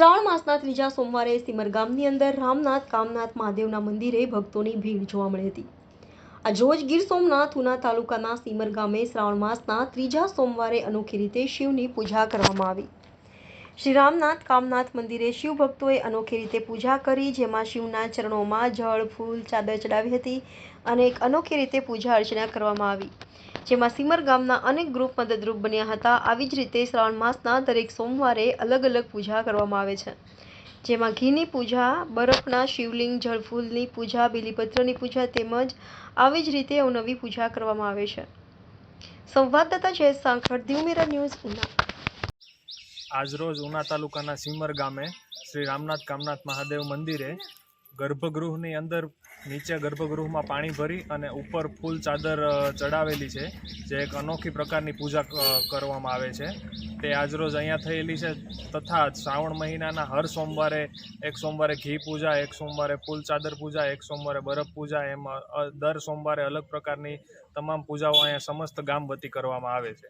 શ્રાવણ માસના ત્રીજા સોમવારે સિમર ગામની અંદર રામનાથ, કામનાથ મહાદેવના મંદિરે ભક્તોની ભીડ જોવા મળી હતી. આજરોજ ગીર સોમનાથ, ઉના તાલુકાના સિમર ગામે શ્રાવણ માસના ત્રીજા સોમવારે અનોખી રીતે શિવની પૂજા કરવામાં આવી. શ્રી રામનાથ, કામનાથ મંદિરે શિવ ભક્તોએ અનોખી રીતે પૂજા કરી, જેમાં શિવના ચરણોમાં જળ, ફૂલ, ચાદર ચડાવી હતી અને એક અનોખી રીતે પૂજા અર્ચના કરવામાં આવી. જેમાં સિમર ગામના અનેક ગ્રુપ મદદરૂપ બન્યા હતા. આવી જ રીતે શ્રાવણ માસના દરેક સોમવારે અલગ અલગ પૂજા કરવામાં આવે છે. જેમાં ઘીની પૂજા, બરફના શિવલિંગ, જળફૂલની પૂજા, બીલીપત્રની પૂજા તેમજ આવી જ રીતે અવનવી પૂજા કરવામાં આવે છે. સંવાદદાતા જયેશ સાંખડ દીવમેરા ન્યૂઝ, ઉના. આજરોજ ઉના તાલુકાના સીમર ગામે શ્રી રામનાથ કામનાથ મહાદેવ મંદિરે ગર્ભગૃહની અંદર નીચે ગર્ભગૃહમાં પાણી ભરી અને ઉપર ફૂલ ચાદર ચડાવેલી છે. જે એક અનોખી પ્રકારની પૂજા કરવામાં આવે છે. તે આજરોજ અહીંયા થયેલી છે તથા શ્રાવણ મહિનાના હર સોમવારે એક સોમવારે ઘી પૂજા, એક સોમવારે ફૂલ ચાદર પૂજા, એક સોમવારે બરફ પૂજા, એમ દર સોમવારે અલગ પ્રકારની તમામ પૂજાઓ અહીંયા સમસ્ત ગામ વતી કરવામાં આવે છે.